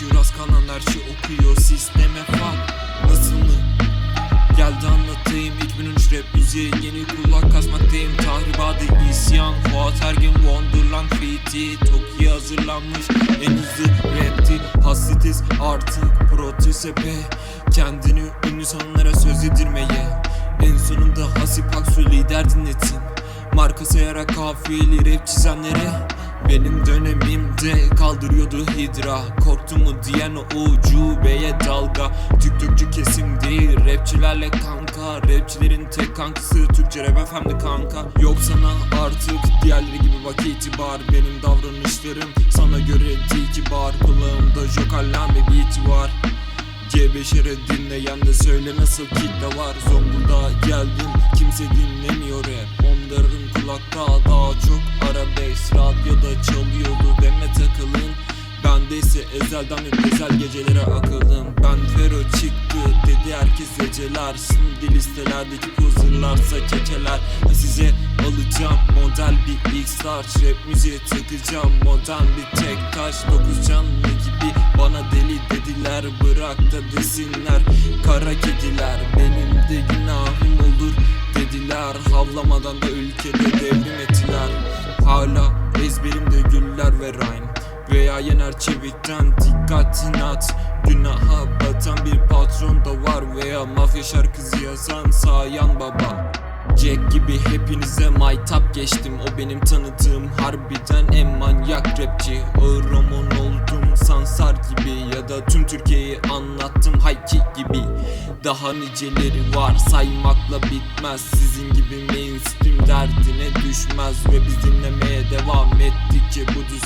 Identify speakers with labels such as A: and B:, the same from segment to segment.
A: Çünkü rast kalan her şey okuyor sisteme fak Nasıl mı? Geldi anlatayım. 2003 rap müziği yeni kulak kasmaktayım Tahribatı isyan Fuat Ergin Wonderland Feat'i Tokyo hazırlanmış. En hızlı rapti Hasretiz artık protesepe Kendini ünlü sananlara söz yedirmeye. En sonunda Hasip Aksu lider dinletin. Marka sayarak kafiyeli rap çizenlere benim dönemimde kaldırıyordu hidra. Korktu mu diyen o ucubeye dalga. Tük tükçü kesim değil rapçilerle kanka. Rapçilerin tek kankası Türkçe rap FM'de kanka. Yok sana artık diğerleri gibi bak itibar. Benim davranışlarım sana göre değil kibar Kulağımda jokerlen ve beat var. G5'ere dinleyen de söyle nasıl kitle var. Zonguldak'a geldim kimse dinlemiyor Radyoda çalıyordu deme takılın. Bendeyse ezelden hep özel gecelere akılım Ben Fero çıktı dedi herkes geceler. Şimdi listelerdeki pozırlarsa kekeler. Size alacağım model bir X-Large. Rap müziğe takacağım modern bir tek taş. Dokuz canlı gibi bana deli dediler. Bırak da desinler kara kediler. Benim de günahım olur dediler. Havlamadan da ülkede devrim ettiler. Hala veya yener çevikten dikkatini at Günaha batan bir patron da var Veya mafya şarkısı yazan sayan baba. Jack gibi hepinize maytap geçtim. O benim tanıdığım harbiden en manyak rapçi. Ağır roman oldum Sansar gibi Ya da tüm Türkiye'yi anlattım Hayki gibi. Daha niceleri var saymakla bitmez. Sizin gibi mainstream derdine düşmez Ve biz dinlemeye devam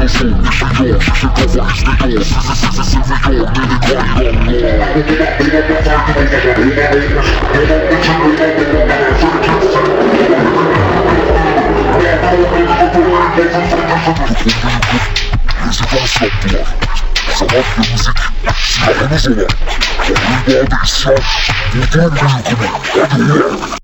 B: Mikrofon, Michigan, Chicago ist die Dorf, sie sind sie sind die
C: Dorf, meine Qualität, Musik, sie machen es immer. Vorüber bis zum Vulkan, Hadi her.